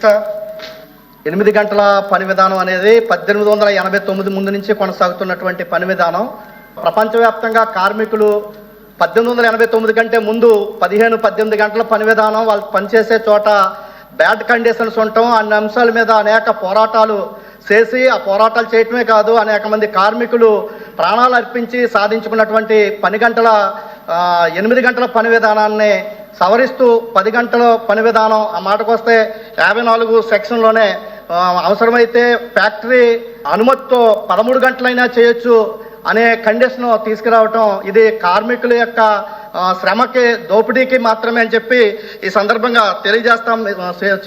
అధ్యక్ష ఎనిమిది గంటల పని విధానం అనేది పద్దెనిమిది వందల ఎనభై తొమ్మిది ముందు నుంచి కొనసాగుతున్నటువంటి పని విధానం. ప్రపంచవ్యాప్తంగా కార్మికులు పద్దెనిమిది వందల ఎనభై తొమ్మిది కంటే ముందు పదిహేను పద్దెనిమిది గంటల పని విధానం వాళ్ళు పనిచేసే చోట బ్యాడ్ కండిషన్స్ ఉండటం అన్ని అంశాల మీద అనేక పోరాటాలు చేసి ఆ పోరాటాలు చేయటమే కాదు అనేక మంది కార్మికులు ప్రాణాలు అర్పించి సాధించుకున్నటువంటి పని గంటల ఎనిమిది గంటల పని విధానాన్ని సవరిస్తూ పది గంటల పని విధానం ఆ మాటకు వస్తే యాభై నాలుగు సెక్షన్లోనే అవసరమైతే ఫ్యాక్టరీ అనుమతితో పదమూడు గంటలైనా చేయొచ్చు అనే కండిషన్ తీసుకురావటం ఇది కార్మికుల యొక్క శ్రమకి దోపిడీకి మాత్రమే అని చెప్పి ఈ సందర్భంగా తెలియజేస్తాం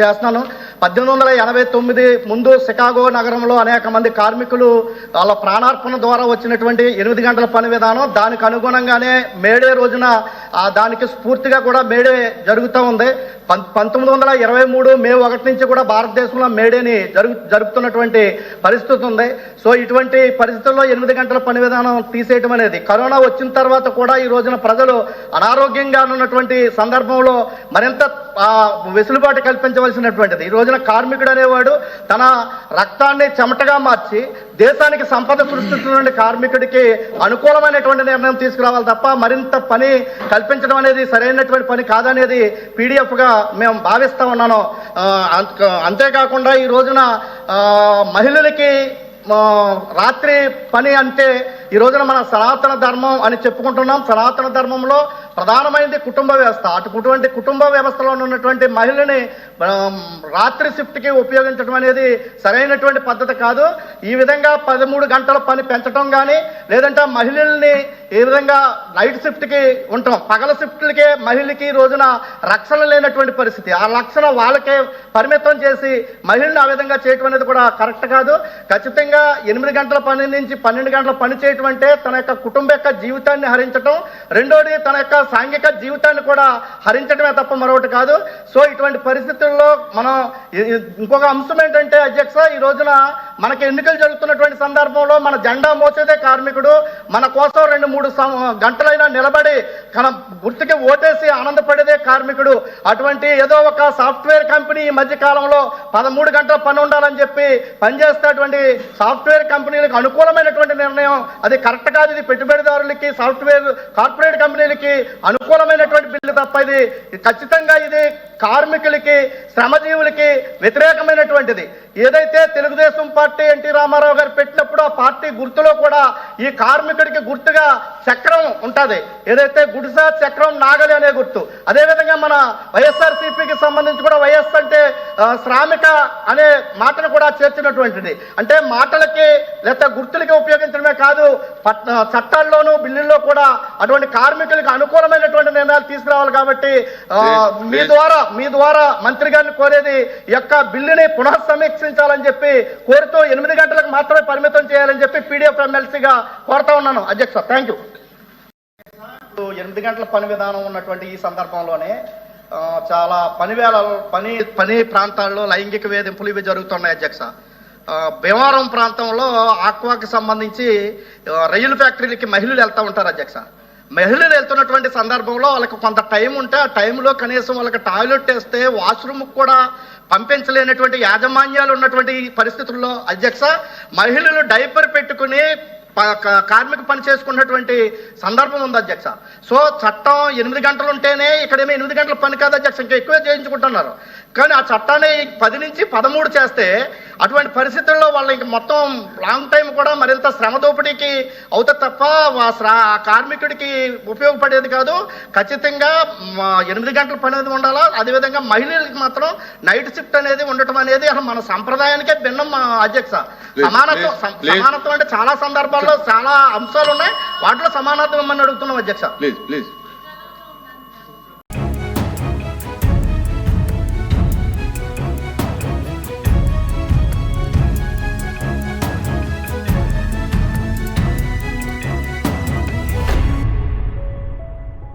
చేస్తున్నాను. పద్దెనిమిది వందల ఎనభై తొమ్మిది ముందు షికాగో నగరంలో అనేక మంది కార్మికులు వాళ్ళ ప్రాణార్పణ ద్వారా వచ్చినటువంటి ఎనిమిది గంటల పని విధానం దానికి అనుగుణంగానే మేడే రోజున దానికి స్ఫూర్తిగా కూడా మేడే జరుగుతూ ఉంది. పం- పంతొమ్మిది వందల ఇరవై మూడు మే ఒకటి నుంచి కూడా భారతదేశంలో మేడేని జరుగు జరుపుతున్నటువంటి పరిస్థితి ఉంది. సో ఇటువంటి పరిస్థితుల్లో ఎనిమిది గంటల పని విధానం తీసేయటం అనేది కరోనా వచ్చిన తర్వాత కూడా ఈ రోజున ప్రజలు అనారోగ్యంగా ఉన్నటువంటి సందర్భంలో మరింత వెసులుబాటు కల్పించవలసినటువంటిది. ఈ రోజున కార్మికుడు అనేవాడు తన రక్తాన్ని చెమటగా మార్చి దేశానికి సంపద సృష్టిస్తున్న కార్మికుడికి అనుకూలమైనటువంటి నిర్ణయం తీసుకురావాలి తప్ప మరింత పని కల్పించడం అనేది సరైనటువంటి పని కాదనేది పీడిఎఫ్గా మేము భావిస్తా ఉన్నాను. అంతేకాకుండా ఈ రోజున ఆ, మహిళలకి రాత్రి పని అంటే ఈ రోజున మన సనాతన ధర్మం అని చెప్పుకుంటున్నాం. సనాతన ధర్మంలో ప్రధానమైనది కుటుంబ వ్యవస్థ. అటువంటి కుటుంబ వ్యవస్థలో ఉన్నటువంటి మహిళని రాత్రి షిఫ్ట్కి ఉపయోగించడం అనేది సరైనటువంటి పద్ధతి కాదు. ఈ విధంగా పదమూడు గంటల పని పెంచడం కానీ లేదంటే మహిళల్ని ఈ విధంగా నైట్ షిఫ్ట్కి ఉంటాం. పగల షిఫ్ట్లకే మహిళకి రోజున రక్షణ లేనటువంటి పరిస్థితి. ఆ రక్షణ వాళ్ళకే పరిమితం చేసి మహిళను ఆ విధంగా చేయటం అనేది కూడా కరెక్ట్ కాదు. ఖచ్చితంగా ఎనిమిది గంటల పని నుంచి పన్నెండు గంటల పని చేయటం అంటే తన యొక్క కుటుంబ యొక్క జీవితాన్ని హరించటం. రెండోది తన యొక్క సాంఘిక జీవితాన్ని కూడా హరించడమే తప్ప మరొకటి కాదు. సో ఇటువంటి పరిస్థితుల్లో మనం ఇంకొక అంశం ఏంటంటే అధ్యక్ష ఈ రోజున మనకి ఎన్నికలు జరుగుతున్నటువంటి సందర్భంలో మన జెండా మోసేదే కార్మికుడు. మన కోసం రెండు మూడు సం- గంటలైనా నిలబడి తన గుర్తుకి ఓటేసి ఆనందపడేదే కార్మికుడు. అటువంటి ఏదో ఒక సాఫ్ట్వేర్ కంపెనీ ఈ మధ్యకాలంలో పదమూడు గంటల పని ఉండాలని చెప్పి పనిచేసేటువంటి సాఫ్ట్వేర్ కంపెనీలకు అనుకూలమైనటువంటి నిర్ణయం. అది కరెక్ట్ కాదు. ఇది పెట్టుబడిదారులకి సాఫ్ట్వేర్ కార్పొరేట్ కంపెనీలకి అనుకూలమైనటువంటి బిల్లు తప్ప ఇది ఖచ్చితంగా ఇది కార్మికులకి శ్రమజీవులకి వ్యతిరేకమైనటువంటిది. ఏదైతే తెలుగుదేశం పార్టీ ఎన్టీ రామారావు గారు పెట్టినప్పుడు ఆ పార్టీ గుర్తులో కూడా ఈ కార్మికుడికి గుర్తుగా చక్రం ఉంటది. ఏదైతే గుడిసా చక్రం నాగలి అనే గుర్తు అదేవిధంగా మన వైఎస్ఆర్ సిపికి సంబంధించి కూడా వైఎస్ అంటే శ్రామిక అనే మాటను కూడా చేర్చినటువంటిది. అంటే మాటలకి లేకపోతే గుర్తులకి ఉపయోగించడమే కాదు చట్టాల్లోనూ బిల్లుల్లో కూడా అటువంటి కార్మికులకు అనుకూలమైనటువంటి నిర్ణయాలు తీసుకురావాలి కాబట్టి మీ ద్వారా మీ ద్వారా మంత్రి గారిని కోరేది యొక్క బిల్లుని పునః సమీక్షించాలని చెప్పి కోరుతూ ఎనిమిది గంటలకు మాత్రమే పరిమితం చేయాలని చెప్పి పీడిఎఫ్ ఎమ్మెల్సీగా కోరుతా ఉన్నాను. అధ్యక్ష థ్యాంక్ యూ ఎనిమిది గంటల పని విధానం ఉన్నటువంటి ఈ సందర్భంలోనే చాలా పని వేళ పని పని ప్రాంతాల్లో లైంగిక వేధింపులు ఇవి జరుగుతున్నాయి అధ్యక్ష. భీమవరం ప్రాంతంలో ఆక్వాకి సంబంధించి రైలు ఫ్యాక్టరీలకి మహిళలు వెళ్తూ ఉంటారు అధ్యక్ష. మహిళలు వెళ్తున్నటువంటి సందర్భంలో వాళ్ళకి కొంత టైం ఉంటే ఆ టైంలో కనీసం వాళ్ళకి టాయిలెట్ వేస్తే వాష్రూమ్కి కూడా పంపించలేనటువంటి యాజమాన్యాలు ఉన్నటువంటి పరిస్థితుల్లో అధ్యక్ష మహిళలు డైపర్ పెట్టుకుని ప- కార్మిక పని చేసుకున్నటువంటి సందర్భం ఉంది అధ్యక్ష. సో చట్టం ఎనిమిది గంటలు ఉంటేనే ఇక్కడేమో ఎనిమిది గంటల పని కాదు అధ్యక్ష. ఇంకా ఎక్కువే చేయించుకుంటున్నారు. కానీ ఆ చట్టాన్ని పది నుంచి పదమూడు చేస్తే అటువంటి పరిస్థితుల్లో వాళ్ళు ఇంక మొత్తం లాంగ్ టైం కూడా మరింత శ్రమ దోపిడీకి అవుతుంది తప్ప ఆ కార్మికుడికి ఉపయోగపడేది కాదు. ఖచ్చితంగా ఎనిమిది గంటల పని అనేది ఉండాలా? అదేవిధంగా మహిళలకు మాత్రం నైట్ షిఫ్ట్ అనేది ఉండటం అనేది అసలు మన సంప్రదాయానికే భిన్నం మా అధ్యక్ష. సమానత్వం. సమానత్వం అంటే చాలా సందర్భాల్లో చాలా అంశాలు ఉన్నాయి. వాటిలో సమానత్వం ఇమ్మని అడుగుతున్నాం అధ్యక్ష? Please please